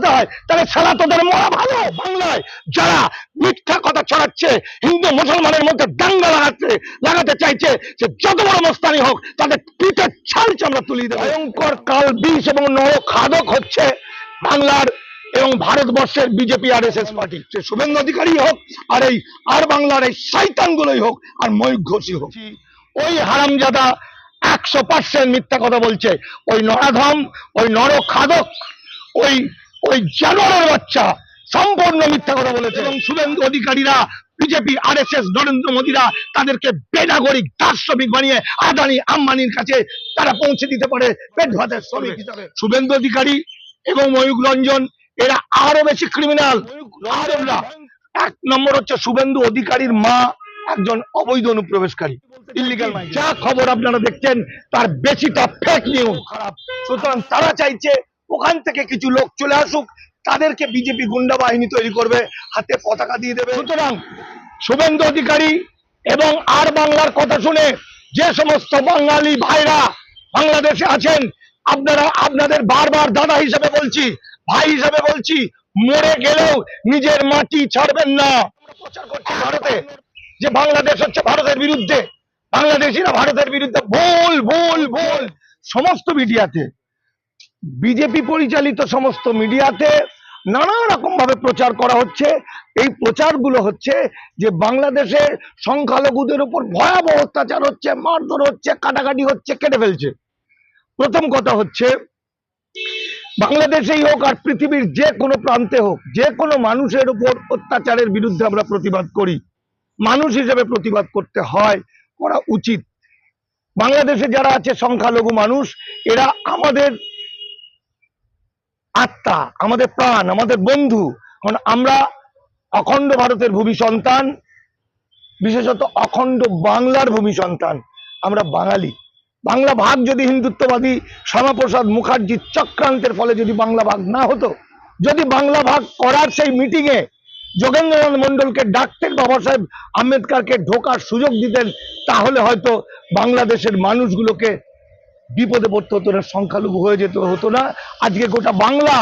ছড়াতে হয়, তাহলে সারা তোদের মরা ভালো বাংলায়। যারা মিথ্যা কথা ছড়াচ্ছে, হিন্দু, মুসলমানের মধ্যে দাঙ্গা লাগাতে লাগাতে চাইছে যে যত বড় মস্তানি হোক, তাদের পিঠের ছাল চামড়া তুলিয়ে দেবে। ভয়ঙ্কর কাল বিষ এবং নর খাদক হচ্ছে বাংলার এবং ভারতবর্ষের BJP R S S party সে শুভেন্দু অধিকারী হোক, আর এই, আর বাংলার এই শৈতান গুলোই হোক, আর ময়ূর ঘোষী হোক। ওই হারামজাদা একশো পার্সেন্ট মিথ্যা কথা বলছে। ওই নরাধম, ওই নর খাদক ওই ওই জানোয়ারের বাচ্চা সম্পূর্ণ মিথ্যা কথা বলেছে। এবং Suvendu অধিকারীরা, BJP R S S Narendra মোদীরা তাদেরকে বেনাগরিক দার্শনিক বানিয়ে আদানি আম্বানির কাছে তারা পৌঁছে দিতে পারে পেট ভাতের শ্রমিক হিসাবে। শুভেন্দু অধিকারী এবং ময়ূক রঞ্জন, এরা আরও বেশি ক্রিমিনাল এক নম্বর হচ্ছে শুভেন্দু অধিকারীর মা একজন অবৈধ অনুপ্রবেশকারী। ইলিগাল যা খবর আপনারা দেখছেন, তার বেশিটা ফেক নিউজ খারাপ সুতরাং তারা চাইছে ওখান থেকে কিছু লোক চলে আসুক, তাদেরকে বিজেপি গুন্ডা বাহিনী তৈরি করবে, হাতে পতাকা দিয়ে দেবে। সুতরাং শুভেন্দু অধিকারী এবং আর বাংলার কথা শুনে যে সমস্ত বাঙালি ভাইরা বাংলাদেশে আছেন, আপনারা, আপনাদের বারবার দাদা হিসেবে বলছি, ভাই হিসেবে বলছি, মরে গেলেও নিজের মাটি ছাড়বেন না। প্রচার করছি ভারতে যে বাংলাদেশ হচ্ছে ভারতের বিরুদ্ধে। বাংলাদেশিরা ভারতের বিরুদ্ধে ভুল ভুল ভুল। সমস্ত মিডিয়াতে বিজেপি পরিচালিত সমস্ত মিডিয়াতে নানা রকম ভাবে প্রচার করা হচ্ছে। এই প্রচারগুলো হচ্ছে যে বাংলাদেশে সংখ্যালঘুদের উপর ভয়াবহ অত্যাচার হচ্ছে, মারধর হচ্ছে, কাটাকাটি হচ্ছে, কেটে ফেলছে। প্রথম কথা হচ্ছে, বাংলাদেশেই হোক আর পৃথিবীর যে কোনো প্রান্তে হোক, যে কোনো মানুষের উপর অত্যাচারের বিরুদ্ধে আমরা প্রতিবাদ করি। মানুষ হিসেবে প্রতিবাদ করতে হয়, করা উচিত। বাংলাদেশে যারা আছে সংখ্যালঘু মানুষ, এরা আমাদের আত্মা, আমাদের প্রাণ, আমাদের বন্ধু। কারণ আমরা অখণ্ড ভারতের ভূমি সন্তান, বিশেষত অখণ্ড বাংলার ভূমি সন্তান, আমরা বাঙালি। বাংলা ভাগ যদি হিন্দুত্ববাদী শ্যামাপ্রসাদ মুখার্জির চক্রান্তের ফলে যদি বাংলা ভাগ না হতো, যদি বাংলা ভাগ করার সেই মিটিংয়ে যোগেন্দ্রনাথ মন্ডলকে ডাকতেন, বাবা সাহেব আম্বেদকারকে ঢোকার সুযোগ দিতেন, তাহলে হয়তো বাংলাদেশের মানুষগুলোকে বিপদে পড়তে হতো না, সংখ্যালঘু হয়ে যেতে, হতো না। আজকে গোটা বাংলা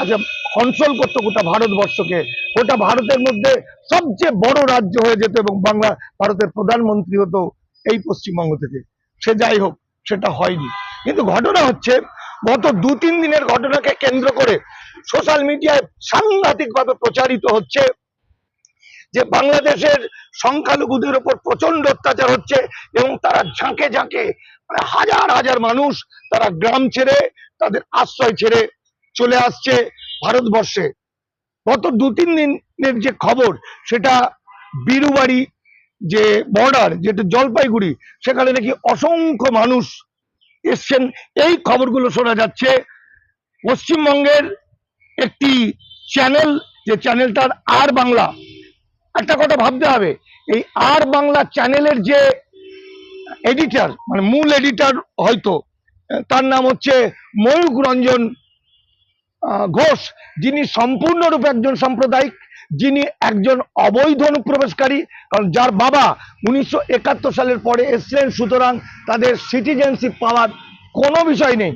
আজকে কন্ট্রোল করতো গোটা ভারতবর্ষকে। গোটা ভারতের মধ্যে সবচেয়ে বড় রাজ্য হয়ে যেত এবং বাংলা ভারতের প্রধানমন্ত্রী হতো এই পশ্চিমবঙ্গ থেকে। সে যাই হোক, সেটা হয়নি। কিন্তু ঘটনা হচ্ছে, গত দু তিন দিনের ঘটনাকে কেন্দ্র করে সোশ্যাল মিডিয়ায় সাংঘাতিকভাবে প্রচারিত হচ্ছে যে বাংলাদেশের সংখ্যালঘুদের উপর প্রচণ্ড অত্যাচার হচ্ছে এবং তারা ঝাঁকে ঝাঁকে হাজার হাজার মানুষ তারা গ্রাম ছেড়ে, তাদের আশ্রয় ছেড়ে চলে আসছে ভারতবর্ষে। গত দু তিন দিনের যে খবর, সেটা বীরুবাড়ি যে বর্ডার যেটা জলপাইগুড়ি, সেখানে নাকি অসংখ্য মানুষ এসছেন। এই খবরগুলো শোনা যাচ্ছে। পশ্চিমবঙ্গের একটি চ্যানেল যে চ্যানেলটার আর বাংলা। একটা কথা ভাবতে হবে, এই আর বাংলা চ্যানেলের যে এডিটর মানে মূল এডিটার হয়তো। তার নাম হচ্ছে ময়ূক রঞ্জন ঘোষ, যিনি সম্পূর্ণরূপে একজন সাম্প্রদায়িক, যিনি একজন অবৈধ অনুপ্রবেশকারী, কারণ যার বাবা উনিশশো একাত্তর সালের পরে এসছিলেন, সুতরাং তাদের সিটিজেনশিপ পাওয়ার কোনো বিষয় নেই।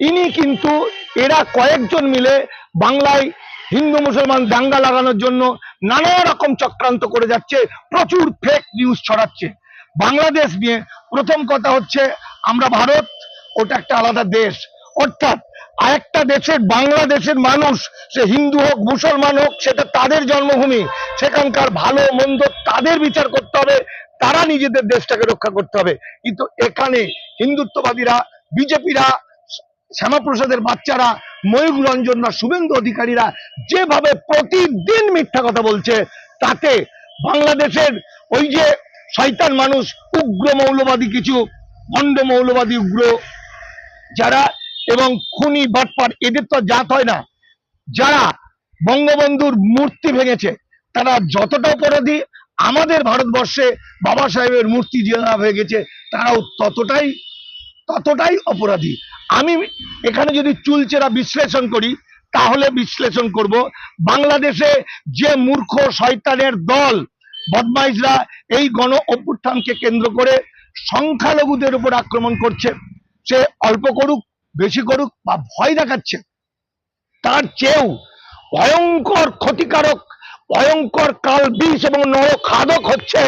ইনি কিন্তু, এরা কয়েকজন মিলে বাংলায় হিন্দু মুসলমান দাঙ্গা লাগানোর জন্য নানা রকম চক্রান্ত করে যাচ্ছে, প্রচুর ফেক নিউজ ছড়াচ্ছে। বাংলাদেশ নিয়ে প্রথম কথা হচ্ছে আমরা ভারত, ওটা একটা আলাদা দেশ। অর্থাৎ আরেকটা দেশের বাংলাদেশের মানুষ, সে হিন্দু হোক, মুসলমান হোক, সেটা তাদের জন্মভূমি। সেখানকার ভালো, মন্দ তাদের বিচার করতে হবে, তারা নিজেদের দেশটাকে রক্ষা করতে হবে। কিন্তু এখানে হিন্দুত্ববাদীরা, বিজেপিরা, শ্যামাপ্রসাদের বাচ্চারা, ময়ূর রঞ্জন বা শুভেন্দু অধিকারীরা যেভাবে প্রতিদিন মিথ্যা কথা বলছে, তাতে বাংলাদেশের ওই যে শয়তান মানুষ, উগ্র মৌলবাদী কিছু, ভণ্ড মৌলবাদী উগ্র। যারা এবং খুনি বাটপার, এদের তো জাত হয় না। যারা বঙ্গবন্ধুর মূর্তি ভেঙেছে, তারা যতটা অপরাধী আমাদের ভারতবর্ষে বাবা সাহেবের মূর্তি যারা ভেঙেছে তারাও ততটাই ততটাই অপরাধী। আমি এখানে যদি চুলচেরা বিশ্লেষণ করি, তাহলে বিশ্লেষণ করব, বাংলাদেশে যে মূর্খ শয়তানের দল বদমাইশরা এই গণ অভ্যুত্থানকে কেন্দ্র করে সংখ্যালঘুদের উপর আক্রমণ করছে। সে অল্প করুক, বেশি করুক বা ভয় দেখাচ্ছে, তার চেয়েও ভয়ঙ্কর ক্ষতিকারক, ভয়ঙ্কর কাল বিষ এবং নরখাদক হচ্ছে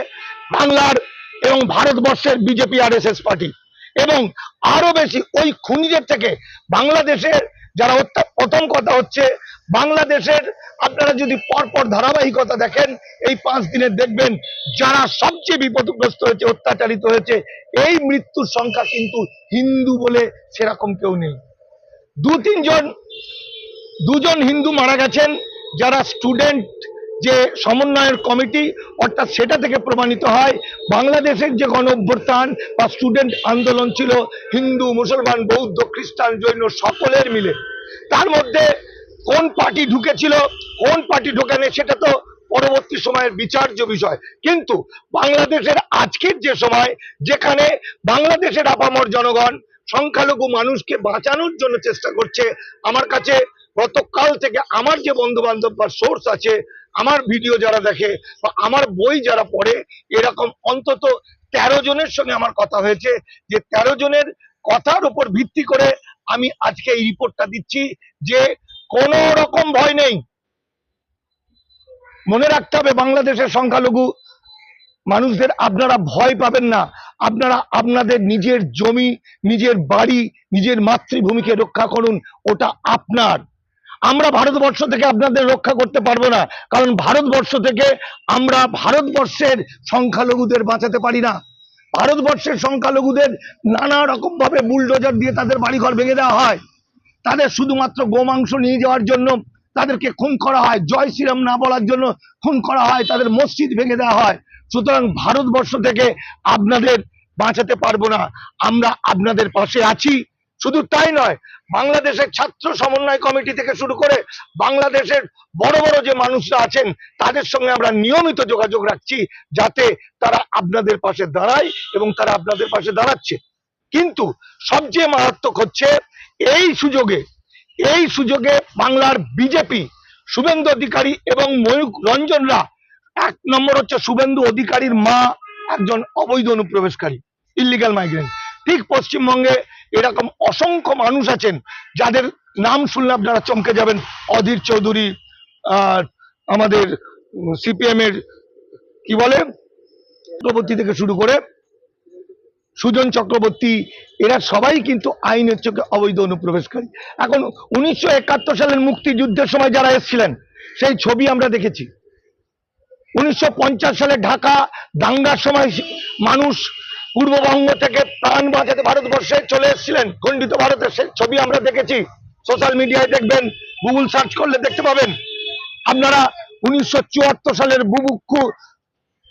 বাংলার এবং ভারতবর্ষের বিজেপি আর পার্টি। এবং আরও বেশি ওই খুনিদের থেকে বাংলাদেশের যারা কথা হচ্ছে, বাংলাদেশের আপনারা যদি পরপর ধারাবাহিকতা দেখেন, এই পাঁচ দিনে দেখবেন যারা সবচেয়ে বিপদগ্রস্ত হয়েছে, অত্যাচারিত হয়েছে, এই মৃত্যুর সংখ্যা কিন্তু হিন্দু বলে সেরকম কেউ নেই। দু তিনজন, দুজন হিন্দু মারা গেছেন, যারা স্টুডেন্ট যে সমন্বয়ের কমিটি, অর্থাৎ সেটা থেকে প্রমাণিত হয়, বাংলাদেশের যে গণ বা স্টুডেন্ট আন্দোলন ছিল, হিন্দু, মুসলমান, বৌদ্ধ, খ্রিস্টান, জৈন, সকলের মিলে। তার মধ্যে কোন পার্টি ঢুকেছিল? কোন পার্টি ঢোকেনি সেটা তো পরবর্তী সময়ের বিচার্য বিষয়। কিন্তু বাংলাদেশের আজকের যে সময়, যেখানে বাংলাদেশের আপামর জনগণ সংখ্যালঘু মানুষকে বাঁচানোর জন্য চেষ্টা করছে, আমার কাছে গতকাল থেকে আমার যে বন্ধু বান্ধব বা সোর্স আছে, আমার ভিডিও যারা দেখে বা আমার বই যারা পড়ে, এরকম অন্তত তেরো জনের সঙ্গে আমার কথা হয়েছে। যে তেরো জনের কথার উপর ভিত্তি করে আমি আজকে এই রিপোর্টটা দিচ্ছি যে কোনো রকম ভয় নেই। মনে রাখতে হবে, বাংলাদেশের সংখ্যালঘু মানুষদের আপনারা ভয় পাবেন না। আপনারা আপনাদের নিজের জমি, নিজের বাড়ি, নিজের মাতৃভূমিকে রক্ষা করুন, ওটা আপনার। আমরা ভারতবর্ষ থেকে আপনাদের রক্ষা করতে পারব না, কারণ ভারতবর্ষ থেকে আমরা ভারতবর্ষের সংখ্যালঘুদের বাঁচাতে পারি না। ভারতবর্ষের সংখ্যালঘুদের নানা রকম ভাবে বুলডোজার দিয়ে তাদের বাড়িঘর ভেঙে দেওয়া হয়। তাদের শুধুমাত্র গোমাংস নিয়ে যাওয়ার জন্য তাদেরকে খুন করা হয়, জয় শ্রীরাম না বলার জন্য খুন করা হয়, তাদের মসজিদ ভেঙে দেওয়া হয়। সুতরাং ভারতবর্ষ থেকে আপনাদের বাঁচাতে পারব না, আমরা আপনাদের পাশে আছি। শুধু তাই নয়, বাংলাদেশের ছাত্র সমন্বয় কমিটি থেকে শুরু করে বাংলাদেশের বড় বড় যে মানুষরা আছেন, তাদের সঙ্গে আমরা নিয়মিত যোগাযোগ রাখছি যাতে তারা আপনাদের পাশে দাঁড়ায় এবং তারা আপনাদের পাশে দাঁড়াচ্ছে। কিন্তু সবচেয়ে মারাত্মক হচ্ছে, এই সুযোগে এই সুযোগে বাংলার বিজেপি, শুভেন্দু অধিকারী এবং ময়ূক রঞ্জনরা, এক নম্বর হচ্ছে শুভেন্দু অধিকারীর মা, একজন অবৈধ অনুপ্রবেশকারী ইলিগাল মাইগ্রেন্ট ঠিক পশ্চিমবঙ্গে এরকম অসংখ্য মানুষ আছেন, যাদের নাম শুনলে আপনারা চমকে যাবেন। অধীর চৌধুরী আমাদের সিপিএম এর কি বলে? চক্রবর্তী থেকে শুরু করে সুজন চক্রবর্তী, এরা সবাই কিন্তু আইনের চোখে অবৈধ অনুপ্রবেশকারী। এখন উনিশশো একাত্তর সালের মুক্তিযুদ্ধের সময় যারা এসেছিলেন, সেই ছবি আমরা দেখেছি। উনিশশো পঞ্চাশ সালে ঢাকা দাঙ্গার সময় মানুষ পূর্ববঙ্গ থেকে প্রাণ বাঁচাতে ভারতবর্ষে চলে এসেছিলেন। খণ্ডিত ভারতের সেই ছবি আমরা দেখেছি। সোশ্যাল মিডিয়ায় দেখবেন, গুগল সার্চ করলে দেখতে পাবেন। আপনারা উনিশশো চুয়াত্তর সালের বুভুক্ষু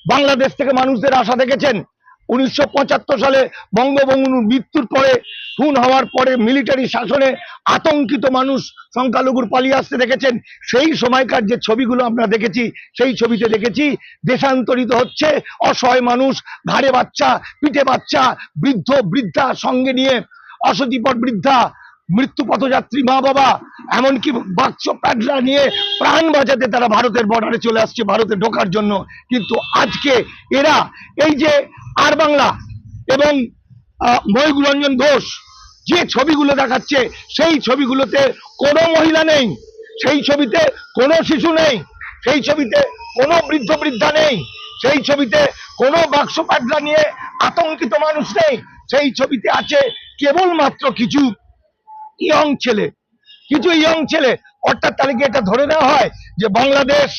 বাংলাদেশ থেকে মানুষদের আশা দেখেছেন? উনিশশো পঁচাত্তর সালে বঙ্গবন্ধুর মৃত্যুর পরে, খুন হওয়ার পরে মিলিটারি শাসনে আতঙ্কিত মানুষ সংখ্যালঘুর পালিয়ে আসতে দেখেছেন। সেই সময়কার যে ছবিগুলো আমরা দেখেছি, সেই ছবিতে দেখেছি, দেশান্তরিত হচ্ছে অসহায় মানুষ ঘাড়ে বাচ্চা, পিঠে বাচ্চা, বৃদ্ধ, বৃদ্ধা সঙ্গে নিয়ে অসতিপট বৃদ্ধা মৃত্যু পথযাত্রী মা বাবা এমনকি বাক্স প্যাডলা নিয়ে প্রাণ বাঁচাতে তারা ভারতের বর্ডারে চলে আসছে ভারতে ঢোকার জন্য। কিন্তু আজকে এরা এই যে আর বাংলা এবং আহ, ময়ূর রঞ্জন ঘোষ যে ছবিগুলো দেখাচ্ছে সেই ছবিগুলোতে কোনো মহিলা নেই সেই ছবিতে কোনো শিশু নেই সেই ছবিতে কোনো বৃদ্ধ বৃদ্ধা নেই সেই ছবিতে কোনো বাক্স প্যাডলা নিয়ে আতঙ্কিত মানুষ নেই সেই ছবিতে আছে কেবলমাত্র কিছু ইয়ং ছেলে। কিছু ইয়ং ছেলে, অর্থাৎ তাদেরকে এটা ধরে নেওয়া হয় যে বাংলাদেশ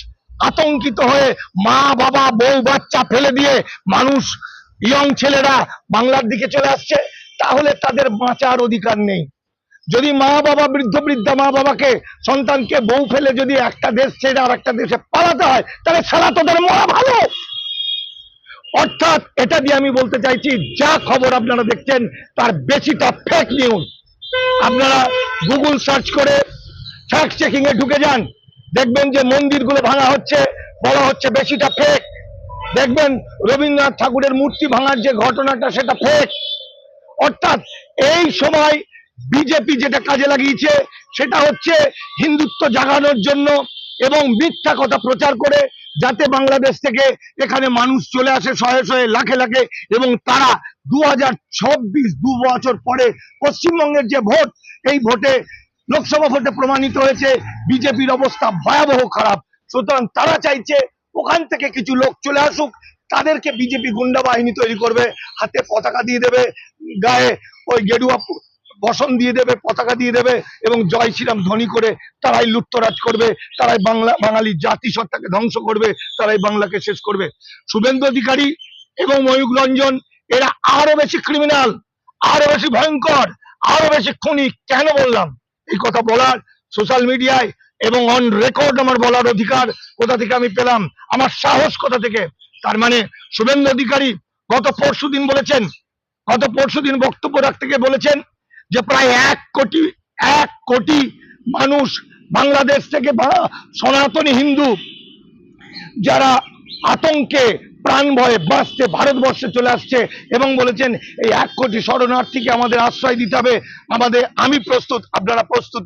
আতঙ্কিত হয়ে মা, বাবা, বউ, বাচ্চা ফেলে দিয়ে মানুষ ইয়ং ছেলেরা বাংলার দিকে চলে আসছে, তাহলে তাদের বাঁচার অধিকার নেই। যদি মা, বাবা বৃদ্ধ, বৃদ্ধা মা, বাবাকে, সন্তানকে বউ ফেলে যদি একটা দেশ ছেড়ে আর একটা দেশে পালাতে হয়, তাহলে সারা তোদের মরা ভালো। অর্থাৎ এটা দিয়ে আমি বলতে চাইছি, যা খবর আপনারা দেখছেন, তার বেশিটা ফেক নিউজ আপনারা গুগল সার্চ করে ফ্যাক্ট চেকিং এ ঢুকে যান। দেখবেন যে মন্দিরগুলো ভাঙা হচ্ছে বলা হচ্ছে, বেশিটা ফেক দেখবেন রবীন্দ্রনাথ ঠাকুরের মূর্তি ভাঙার যে ঘটনাটা, সেটা ফেক অর্থাৎ এই সময় বিজেপি যেটা কাজে লাগিয়েছে, সেটা হচ্ছে হিন্দুত্ব জাগানোর জন্য এবং মিথ্যা কথা প্রচার করে যাতে বাংলাদেশ থেকে এখানে মানুষ চলে আসে শয়ে শয়ে, লাখে লাখে, এবং তারা দু হাজার দু বছর পরে পশ্চিমবঙ্গের যে ভোট, এই ভোটে লোকসভা ভোটে প্রমাণিত হয়েছে, বিজেপির অবস্থা ভয়াবহ খারাপ। সুতরাং তারা চাইছে ওখান থেকে কিছু লোক চলে আসুক, তাদেরকে বিজেপি গুন্ডা বাহিনী তৈরি করবে, হাতে পতাকা দিয়ে দেবে, গায়ে ওই গেরুয়া বসন দিয়ে দেবে, পতাকা দিয়ে দেবে, এবং জয় শ্রীরাম ধ্বনি করে তারাই লুট্তরাজ করবে, তারাই বাংলা, বাঙালি জাতিসত্তাকে ধ্বংস করবে, তারাই বাংলাকে শেষ করবে। শুভেন্দু অধিকারী এবং ময়ূক রঞ্জন এরা আরও বেশি ক্রিমিনাল আরও বেশি ভয়ঙ্কর, আরও বেশি খুনি, কেন বললাম? এই কথা বলার সোশ্যাল মিডিয়ায় এবং অন রেকর্ড আমার বলার অধিকার কোথা থেকে আমি পেলাম? আমার সাহস কোথা থেকে? তার মানে শুভেন্দু অধিকারী গত পরশু দিন বলেছেন, গত পরশু দিন বক্তব্য রাখতে গিয়ে বলেছেন যে প্রায় এক কোটি এক কোটি মানুষ বাংলাদেশ থেকে সনাতনী হিন্দু যারা আতঙ্কে প্রাণ ভয়ে বাঁচতে ভারতবর্ষে চলে আসছে এবং বলেছেন, এই এক কোটি শরণার্থীকে আমাদের আশ্রয় দিতে হবে। আমাদের, আমি প্রস্তুত, আপনারা প্রস্তুত,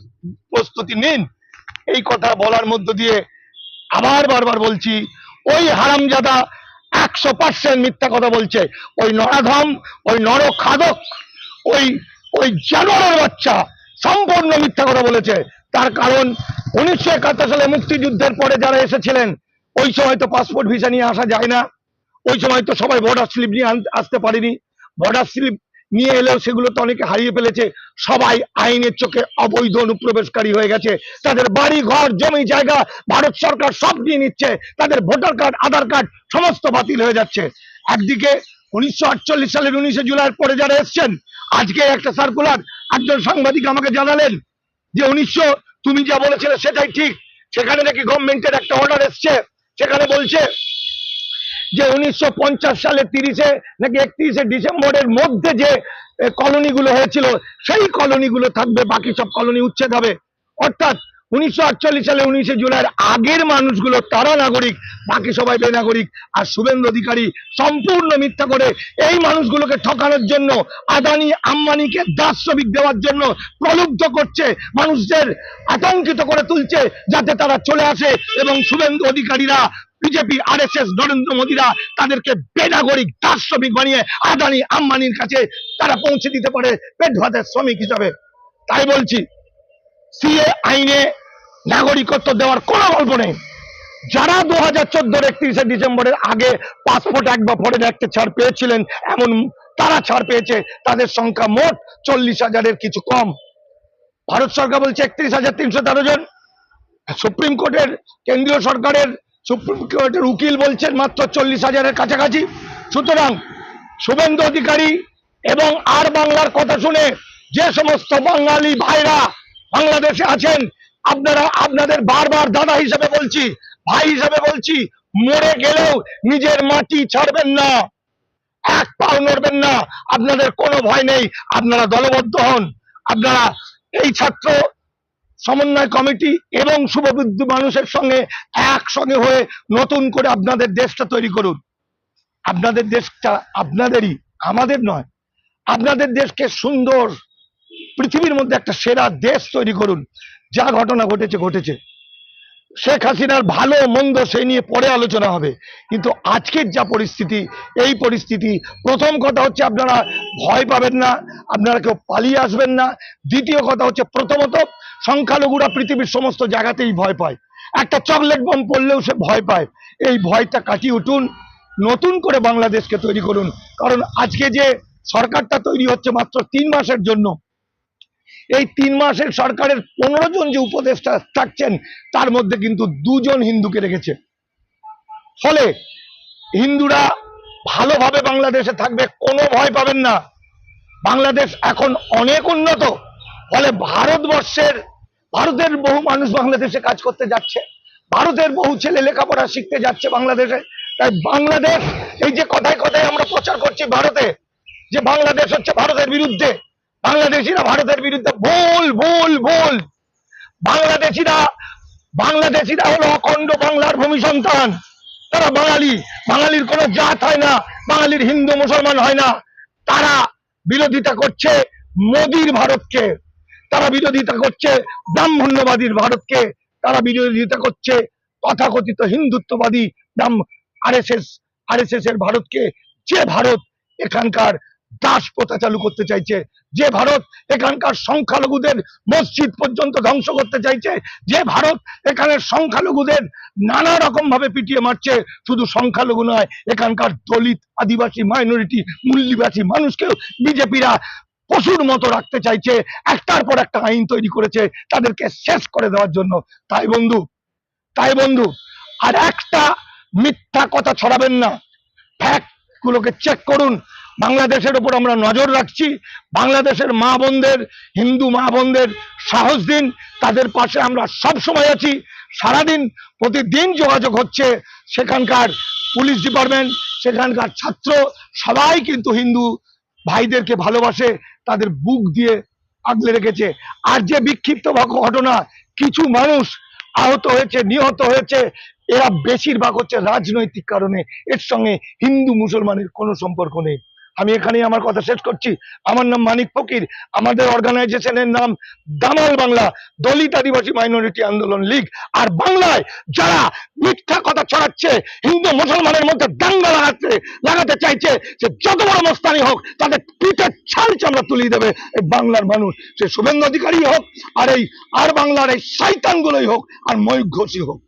প্রস্তুতি নিন। এই কথা বলার মধ্য দিয়ে আবার বারবার বলছি, ওই হারামজাদা একশো পার্সেন্ট মিথ্যা কথা বলছে। ওই নরাধম, ওই নর খাদক ওই ওই জানোয়ারের বাচ্চা সম্পূর্ণ মিথ্যা কথা বলেছে। তার কারণ, উনিশশো একাত্তর সালে মুক্তিযুদ্ধের পরে যারা এসেছিলেন, ওই সময় তো পাসপোর্ট ভিসা নিয়ে আসা যায় না। ওই সময় তো সবাই বর্ডার স্লিপ নিয়ে আসতে পারেনি। বর্ডার স্লিপ নিয়ে এলেও সেগুলো তো অনেকে হারিয়ে ফেলেছে। সবাই আইনের চোখে অবৈধ অনুপ্রবেশকারী হয়ে গেছে। তাদের বাড়ি, ঘর, জমি, জায়গা ভারত সরকার সব নিয়ে নিচ্ছে। তাদের ভোটার কার্ড, আধার কার্ড সমস্ত বাতিল হয়ে যাচ্ছে। একদিকে উনিশশো আটচল্লিশ সালের উনিশে জুলাইয়ের পরে যারা এসছেন, আজকে একটা সার্কুলার একজন সাংবাদিক আমাকে জানালেন যে উনিশশো, তুমি যা বলেছিলে সেটাই ঠিক। সেখানে নাকি গভর্নমেন্টের একটা অর্ডার এসছে। সেখানে বলছে যে উনিশশো পঞ্চাশ সালে তিরিশে নাকি একত্রিশে ডিসেম্বরের মধ্যে যে কলোনিগুলো হয়েছিল, সেই কলোনিগুলো থাকবে, বাকি সব কলোনি উচ্ছেদ হবে। অর্থাৎ উনিশশো আটচল্লিশ সালে উনিশে জুলাইয়ের আগের মানুষগুলো তারা নাগরিক, বাকি সবাই বেনাগরিক। আর শুভেন্দু অধিকারী সম্পূর্ণ মিথ্যা করে এই মানুষগুলোকে ঠকানোর জন্য, আদানি আম্বানিকে দাস দেওয়ার জন্য প্রলুব্ধ করছে, মানুষদের আতঙ্কিত করে তুলছে, যাতে তারা চলে আসে এবং Suvendu অধিকারীরা BJP R S S Narendra মোদীরা তাদেরকে বেনাগরিক দাস শ্রমিক বানিয়ে আদানি আম্বানির কাছে তারা পৌঁছে দিতে পারে পেট ভাতের শ্রমিক হিসাবে। তাই বলছি, সিএ আইনে নাগরিকত্ব দেওয়ার কোনো গল্প নেই। যারা দু হাজার চোদ্দোর একত্রিশে ডিসেম্বরের আগে পাসপোর্ট এক বা ফরেন একটা ছাড় পেয়েছিলেন, এমন তারা ছাড় পেয়েছে, তাদের সংখ্যা মোট চল্লিশ হাজারের কিছু কম। ভারত সরকার বলছে একত্রিশ হাজার তিনশো তেরো জন। সুপ্রিম কোর্টের, কেন্দ্রীয় সরকারের সুপ্রিম কোর্টের উকিল বলছেন মাত্র চল্লিশ হাজারের কাছাকাছি। সুতরাং শুভেন্দু অধিকারী এবং আর বাংলার কথা শুনে যে সমস্ত বাঙালি ভাইরা বাংলাদেশে আছেন, আপনারা, আপনাদের বারবার দাদা হিসেবে বলছি, ভাই হিসেবে বলছি, মরে গেলেও নিজের মাটি ছাড়বেন না, এক পাও নড়বেন না। আপনাদের কোনো ভয় নেই, আপনারা দলবদ্ধ হন। আপনারা এই ছাত্র সমন্বয় কমিটি এবং শুভবুদ্ধি মানুষের সঙ্গে একসঙ্গে হয়ে নতুন করে আপনাদের দেশটা তৈরি করুন। আপনাদের দেশটা আপনাদেরই, আমাদের নয়। আপনাদের দেশকে সুন্দর পৃথিবীর মধ্যে একটা সেরা দেশ তৈরি করুন, যা ঘটনা ঘটেছে ঘটেছে। শেখ হাসিনার ভালো মন্দ সেই নিয়ে পরে আলোচনা হবে। কিন্তু আজকের যা পরিস্থিতি, এই পরিস্থিতি, প্রথম কথা হচ্ছে আপনারা ভয় পাবেন না, আপনারা কেউ পালিয়ে আসবেন না। দ্বিতীয় কথা হচ্ছে প্রথমত সংখ্যালঘুরা পৃথিবীর সমস্ত জায়গাতেই ভয় পায়। একটা চকলেট বম পড়লেও সে ভয় পায়। এই ভয়টা কাটিয়ে উঠুন, নতুন করে বাংলাদেশকে তৈরি করুন। কারণ আজকে যে সরকারটা তৈরি হচ্ছে মাত্র তিন মাসের জন্য, এই তিন মাসের সরকারের পনেরো জন যে উপদেষ্টা থাকছেন, তার মধ্যে কিন্তু দুজন হিন্দুকে রেখেছে। ফলে হিন্দুরা ভালোভাবে বাংলাদেশে থাকবে, কোনো ভয় পাবেন না। বাংলাদেশ এখন অনেক উন্নত, ফলে ভারতবর্ষের ভারতের বহু মানুষ বাংলাদেশে কাজ করতে যাচ্ছে। ভারতের বহু ছেলে লেখাপড়া শিখতে যাচ্ছে বাংলাদেশে। তাই বাংলাদেশ, এই যে কথায় কথায় আমরা প্রচার করছি ভারতে, যে বাংলাদেশ হচ্ছে ভারতের বিরুদ্ধে, বাংলাদেশিরা ভারতের বিরুদ্ধে ভুল ভুল ভুল। বাংলাদেশিরা বাংলাদেশিরা হলো অখণ্ড বাংলার ভূমি সন্তান। তারা বাঙালি, বাঙালির কোনো জাত হয় না, বাঙালির হিন্দু মুসলমান হয় না। তারা বিরোধিতা করছে মোদির ভারতকে। তারা বিরোধিতা করছে, ব্রাহ্মণ্যবাদীর ভারতকে তারা বিরোধিতা করছে, তথাকথিত হিন্দুত্ববাদী ব্রাহ্ম R S S R S S এর ভারতকে যে ভারত এখানকার দাস প্রথা চালু করতে চাইছে, যে ভারত এখানকার সংখ্যালঘুদের মসজিদ পর্যন্ত ধ্বংস করতে চাইছে, যে ভারত এখানের সংখ্যালঘুদের নানা রকম ভাবে পিটিয়ে মারছে, শুধু সংখ্যালঘু নয়, এখানকার দলিত, আদিবাসী মাইনরিটি মূল্যবাসী মানুষকেও, বিজেপিরা পশুর মতো রাখতে চাইছে, একটার পর একটা আইন তৈরি করেছে, তাদেরকে শেষ করে দেওয়ার জন্য। তাই বন্ধু তাই বন্ধু, আর একটা মিথ্যা কথা ছড়াবেন না। ফ্যাক্ট গুলোকে চেক করুন। বাংলাদেশের উপর আমরা নজর রাখছি। বাংলাদেশের মা বোনদের, হিন্দু মা বোনদের সাহস দিন। তাদের পাশে আমরা সব সময় আছি। সারাদিন, প্রতিদিন যোগাযোগ হচ্ছে। সেখানকার পুলিশ ডিপার্টমেন্ট, সেখানকার ছাত্র, সবাই কিন্তু হিন্দু ভাইদেরকে ভালোবাসে। তাদের বুক দিয়ে আগলে রেখেছে। আর যে বিক্ষিপ্ত ঘটনা, কিছু মানুষ আহত হয়েছে, নিহত হয়েছে, এরা বেশিরভাগ হচ্ছে রাজনৈতিক কারণে। এর সঙ্গে হিন্দু মুসলমানের কোনো সম্পর্ক নেই। আমি এখানেই আমার কথা শেষ করছি। আমার নাম মানিক ফকির। আমাদের অর্গানাইজেশনের নাম দামাল বাংলা, দলিত আদিবাসী মাইনরিটি আন্দোলন লীগ। আর বাংলায় যারা মিথ্যা কথা ছড়াচ্ছে, হিন্দু, মুসলমানের মধ্যে দাঙ্গা লাগাচ্ছে লাগাতে চাইছে যে যত বড় মস্তানি হোক, তাদের পিঠের ছাল চামড়া তুলিয়ে দেবে এই বাংলার মানুষ। সে শুভেন্দু অধিকারী হোক, আর এই আর বাংলার এই শয়তানগুলোই হোক, আর ময়ূর ঘোষী হোক।